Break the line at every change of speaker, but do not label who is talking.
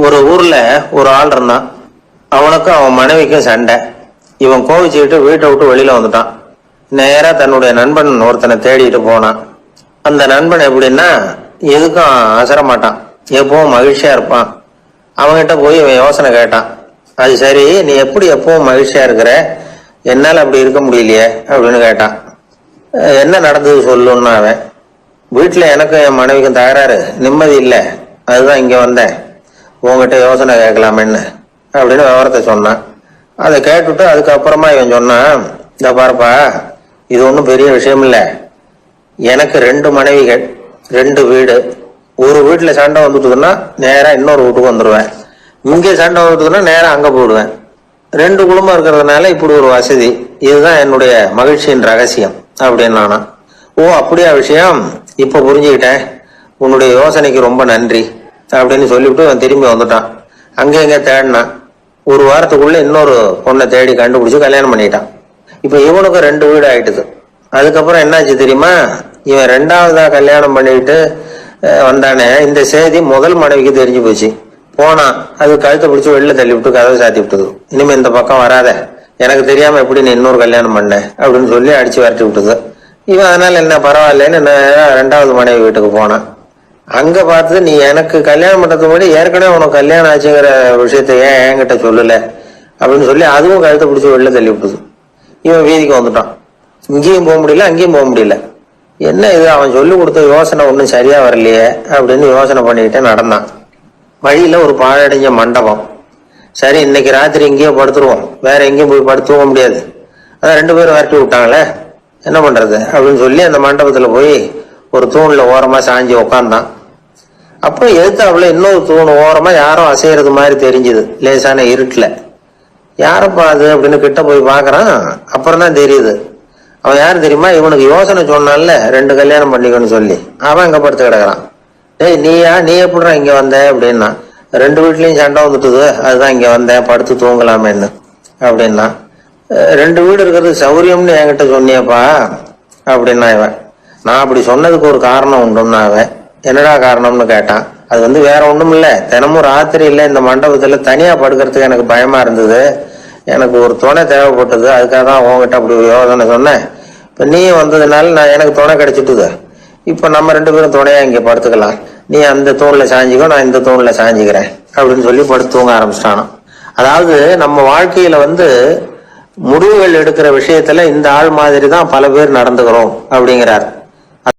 ஒரு ஊர்ல ஒரு ஆள் இருந்தான். அவனுக்கும் அவன் மனைவிக்கும் சண்டை. இவன் கோவிச்சுக்கிட்டு வீட்டை விட்டு வெளியில வந்துட்டான். நேரா தன்னுடைய நண்பன் ஒருத்தனை தேடிட்டு போனான். அந்த நண்பன் எப்படின்னா எதுக்கும் அசரமாட்டான். எப்பவும் மகிழ்ச்சியா இருப்பான். அவன்கிட்ட போய் இவன் யோசனை கேட்டான். அது சரி நீ எப்படி எப்பவும் மகிழ்ச்சியா இருக்கிற? என்னால அப்படி இருக்க முடியலையே அப்படின்னு கேட்டான். என்ன நடந்தது சொல்லுன்னு அவன். வீட்டுல எனக்கும் என் மனைவிக்கும் தகராறு. நிம்மதி இல்லை. அதுதான் இங்க வந்தேன். உங்ககிட்ட யோசனை கேட்கலாமேன்னு அப்படின்னு விவரத்தை சொன்னான். அதை கேட்டுட்டு அதுக்கப்புறமா இவன் சொன்னான் இந்த பாருப்பா இது ஒன்றும் பெரிய விஷயம் இல்லை. எனக்கு ரெண்டு மனைவிகள் ரெண்டு வீடு. ஒரு வீட்டில் சண்டை வந்துட்டுதுன்னா நேராக இன்னொரு வீட்டுக்கு வந்துடுவேன் இங்கே சண்டை வந்துட்டுதுன்னா நேராக அங்கே போயிடுவேன். ரெண்டு குடும்பம் இருக்கிறதுனால இப்படி ஒரு வசதி. இதுதான் என்னுடைய மகிழ்ச்சியின் ரகசியம் அப்படின்னு நானா ஓ அப்படியா விஷயம்? இப்போ புரிஞ்சுக்கிட்டேன். உன்னுடைய யோசனைக்கு ரொம்ப நன்றி. அப்படின்னு சொல்லிவிட்டு அவன் திரும்பி வந்துட்டான். அங்கே எங்கே தேடினான் ஒரு வாரத்துக்குள்ள இன்னொரு பொண்ணை தேடி கண்டுபிடிச்சி கல்யாணம் பண்ணிட்டான். இப்போ இவனுக்கு ரெண்டு வீடு ஆயிட்டுது. அதுக்கப்புறம் என்னாச்சு தெரியுமா? இவன் ரெண்டாவதா கல்யாணம் பண்ணிட்டு வந்தானே இந்த செய்தி முதல் மனைவிக்கு தெரிஞ்சு போச்சு. போனான் அது கழுத்தை பிடிச்சி வெளில தள்ளி விட்டு கதவை சாத்தி விட்டது. இனிமே இந்த பக்கம் வராத. எனக்கு தெரியாம எப்படி நீ இன்னொரு கல்யாணம் பண்ண? அப்படின்னு சொல்லி அடிச்சு விரட்டி விட்டது. இவன் அதனால என்ன பரவாயில்லன்னு ரெண்டாவது மனைவி வீட்டுக்கு போனான். அங்க பார்த்து நீ எனக்கு கல்யாணம் பண்றதுக்கு முன்னாடி ஏற்கனவே உனக்கு கல்யாணம் ஆச்சுங்கிற விஷயத்த ஏன் என்கிட்ட சொல்லல? அப்படின்னு சொல்லி அதுவும் கழுத்தை பிடிச்சி வெளில தள்ளி விட்டுது. இவன் வீதிக்கு வந்துட்டான். இங்கேயும் போக முடியல அங்கேயும் போக முடியல. என்ன இது? அவன் சொல்லி கொடுத்த யோசனை ஒன்றும் சரியா வரலையே அப்படின்னு யோசனை பண்ணிக்கிட்டே நடந்தான். வழியில ஒரு பாழடைஞ்ச மண்டபம். சரி இன்னைக்கு ராத்திரி இங்கேயே படுத்துருவோம். வேற எங்கேயும் போய் படுத்துவோம் முடியாது. அதான் ரெண்டு பேரும் விரட்டி விட்டாங்களே. என்ன பண்றது? அப்படின்னு சொல்லி அந்த மண்டபத்துல போய் ஒரு தூண்ல ஓரமா சாஞ்சி உக்காந்தான். அப்போ எதிர்த்தாப்புல இன்னொரு தூண் ஓரமா யாரோ அசையறது மாதிரி தெரிஞ்சுது. லேசான இருட்டுல. யாரப்பா அது அப்படின்னு கிட்ட போய் பார்க்குறான் அப்புறம் தான் தெரியுது. அவன் யாரு தெரியுமா? இவனுக்கு யோசனை சொன்னான்ல ரெண்டு கல்யாணம் பண்ணிக்கணும்னு சொல்லி. அவன் இங்கே படுத்து கிடக்குறான். டேய் நீயா? நீ எப்படிடா இங்க வந்த? அப்படின்னா ரெண்டு வீட்லயும் சண்டை வந்துட்டுது. அதுதான் இங்க வந்தேன் படுத்து தூங்கலாமேன்னு. அப்படின்னா ரெண்டு வீடு இருக்கிறது சௌரியம்னு என்கிட்ட சொன்னியப்பா. அப்படின்னா இவன் நான் அப்படி சொன்னதுக்கு ஒரு காரணம் உண்டுன்னா என்னடா காரணம்னு கேட்டான். அது வந்து வேற ஒண்ணும் இல்ல தினமும் ராத்திரியில இந்த மண்டபத்துல தனியா படுக்கிறதுக்கு எனக்கு பயமா இருந்தது. எனக்கு ஒரு துணை தேவைப்பட்டது. அதுக்காக தான் உங்ககிட்ட அப்படி ஒரு யோசனை சொன்னேன். இப்ப நீ வந்ததுனால நான் எனக்கு துணை கிடைச்சிட்டுது. இப்ப நம்ம ரெண்டு பேரும் துணையா இங்க படுத்துக்கலாம். நீ அந்த தூண்ல சாஞ்சிக்கோ நான் இந்த தூண்ல சாஞ்சிக்கிறேன் அப்படின்னு சொல்லி படுத்து தூங்க ஆரம்பிச்சிட்டானோ அதாவது நம்ம வாழ்க்கையில வந்து முடிவுகள் எடுக்கிற விஷயத்துல இந்த ஆள் மாதிரி தான் பல பேர் நடந்துக்கிறோம் அப்படிங்கிறார்.